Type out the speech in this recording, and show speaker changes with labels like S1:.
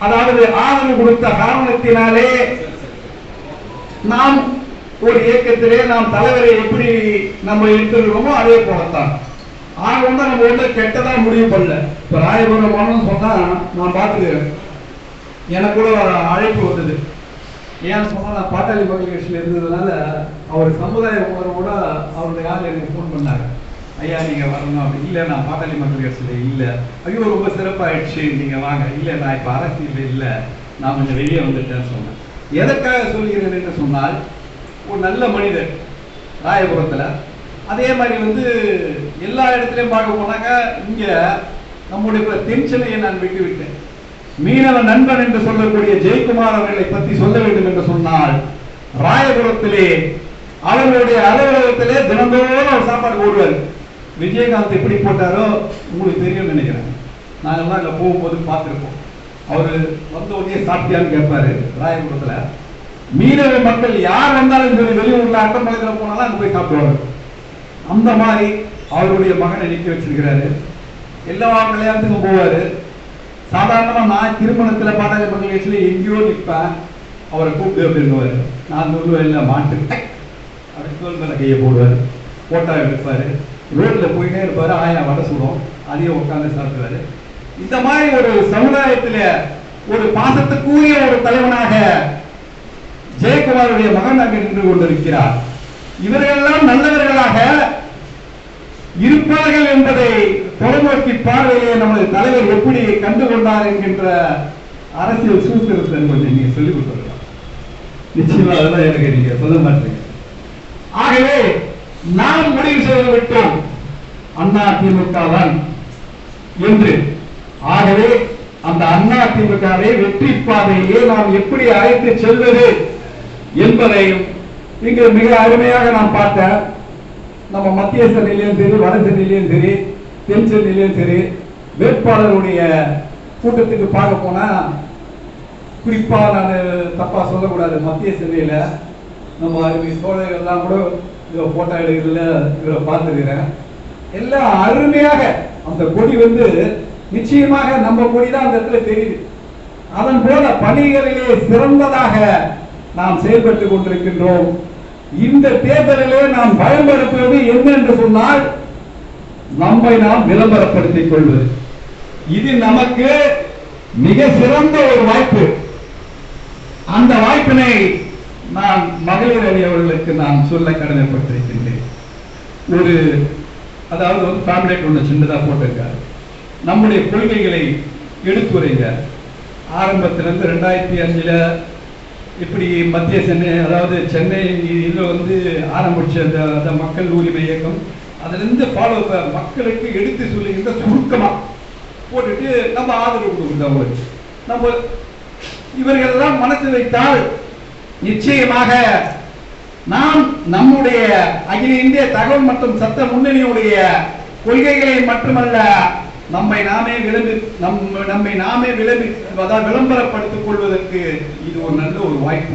S1: அதாவது ஆதரவு கொடுத்த காரணத்தினாலே நாம் ஒரு இயக்கத்திலே நாம் தலைவரை எப்படி நம்ம எடுத்துருக்கோமோ அதே போலத்தான். ஆக வந்து நம்ம வந்து கெட்டதா முடிவு பண்ணல. இப்ப ராயபுரம் போனோம்னு சொன்னா நான் பார்த்துக்கிறேன். எனக்கு கூட அழைப்பு வந்தது. ஏன் சொன்னா நான் பாட்டாளி மக்கள் இருந்ததுனால அவர் சமுதாய உணர்வோட அவருடைய ஆள் எனக்கு ஃபோன் பண்ணாரு. ஐயா நீங்கள் வரணும் அப்படி. இல்லை நான் பாட்டாளி மக்கள் கட்சியில் இல்லை. ஐயோ ரொம்ப சிறப்பாகிடுச்சு நீங்கள் வாங்க. இல்லை நான் இப்போ அரசியல் இல்லை. நான் கொஞ்சம் வெளியே வந்துட்டேன்னு சொன்னேன். எதற்காக சொல்கிறேன் என்று சொன்னால் ஒரு நல்ல மனிதர் ராயபுரத்தில். அதே மாதிரி வந்து எல்லா இடத்துலையும் பார்க்க போனாக்கா இங்கே நம்முடைய தென்சென்னையை நான் விட்டுவிட்டேன். மீனவ நண்பன் என்று சொல்லக்கூடிய ஜெயக்குமார் அவர்களை பற்றி சொல்ல வேண்டும் என்று சொன்னால் ராயபுரத்திலே அவர்களுடைய அலுவலகத்திலே தினந்தோறும் அவர் சாப்பாடு போடுவார். விஜயகாந்த் எப்படி போட்டாரோ உங்களுக்கு தெரியும்னு நினைக்கிறேன். நாங்கள்லாம் அங்கே போகும்போது பார்த்துருப்போம். அவர் வந்த உடனே சாப்பிட்டியான்னு கேட்பாரு ராயபுரத்தில். மீனவ மக்கள் யார் வந்தாலும் சரி வெளியூரில் அட்டமலையில் போனாலும் அங்கே போய் சாப்பிடுவாங்க அந்த மாதிரி அவருடைய மகனை நிற்க வச்சிருக்கிறாரு. எல்லா கல்யாணத்துக்கும் போவார். சாதாரணமாக நான் திருமணத்தில் பாட்டாளி மக்கள் எங்கேயோ நிற்பேன் அவரை கூப்பிட்டு அப்படின்னுவாரு நான் சொல்லுவேன் இல்லை மாட்டு அப்படின்னு தோல் மேல கையை போடுவார். போட்டா எடுப்பார். ரோட்ல போயிட்டே இருப்பாரு. ஆயா வட சுடும் அதையும் உட்கார்ந்து சாப்பிடுவாரு. இந்த மாதிரி ஒரு சமுதாயத்துல ஒரு பாசத்துக்குரிய ஒரு தலைவனாக ஜெயக்குமாருடைய மகன் அங்கு நின்று கொண்டிருக்கிறார். இவர்களெல்லாம் நல்லவர்களாக இருப்பார்கள் என்பதை தொலைநோக்கி பார்வையிலே நமது தலைவர் எப்படி கண்டுகொண்டார் என்கின்ற அரசியல் சூத்திரத்தை கொஞ்சம் நீங்க சொல்லிக் கொடுத்துருக்கலாம் நிச்சயமா அதெல்லாம் எனக்கு நீங்க சொல்ல மாட்டீங்க. ஆகவே நாம் முடிவு செய்து விட்டோம். அண்ணா திமுக தான் என்று. ஆகவே அந்த அண்ணா திமுகவை வெற்றி பாதையிலே நாம் எப்படி அழைத்து செல்வது என்பதையும் இங்கு மிக அருமையாக நான் பார்த்தேன் நம்ம மத்திய சென்னையிலையும் சரி வட சென்னையிலையும் சரி தென் சென்னையிலையும் சரி வேட்பாளருடைய கூட்டத்துக்கு பார்க்க போனா குறிப்பா நான் தப்பா சொல்லக்கூடாது. மத்திய சென்னையில நம்ம அருமை சோழர்கள்லாம் கூட இதை போட்டோ எடுக்கிறதுல இவரை பார்த்துக்கிறேன் எல்லாம் அருமையாக அந்த கொடி வந்து நிச்சயமாக நம்ம கொடி தான் அந்த இடத்துல தெரியுது. அதன் போல பணிகளிலே சிறந்ததாக நாம் செயல்பட்டுக் கொண்டிருக்கின்றோம். இந்த தேர்தலிலே நாம் பயன்படுத்துவது என்ன என்று சொன்னால் நம்மை நாம் விளம்பரப்படுத்திக் கொள்வது. இது நமக்கு மிக சிறந்த ஒரு வாய்ப்பு. அந்த வாய்ப்பினை நான் மகளிர் அணி அவர்களுக்கு நான் சொல்ல கடமைப்பட்டிருக்கின்றேன். ஒரு அதாவது ஒரு பேம்லெட் ஒன்று சின்னதாக போட்டிருக்காரு. நம்முடைய கொள்கைகளை எடுத்துரைங்க. ஆரம்பத்திலிருந்து ரெண்டாயிரத்தி அஞ்சில் இப்படி மத்திய சென்னை அதாவது சென்னை இதில் வந்து ஆரம்பித்த அந்த அந்த மக்கள் உரிமை இயக்கம் அதிலிருந்து ஃபாலோ மக்களுக்கு எடுத்து சொல்லுகின்ற சுருக்கமாக போட்டுட்டு நம்ம ஆதரவு கொடுக்குறோம் அவங்களுக்கு. நம்ம இவர்கள் எல்லாம் மனசு வைத்தால் நிச்சயமாக நாம் நம்முடைய அகில இந்திய தகவல் மற்றும் சத்த முன்னணியுடைய கொள்கைகளை மட்டுமல்ல நம்மை நாமே விளம்பி நம் நம்மை நாமே விளம்பி அதாவது விளம்பரப்படுத்திக் கொள்வதற்கு இது ஒரு நல்ல ஒரு வாய்ப்பு.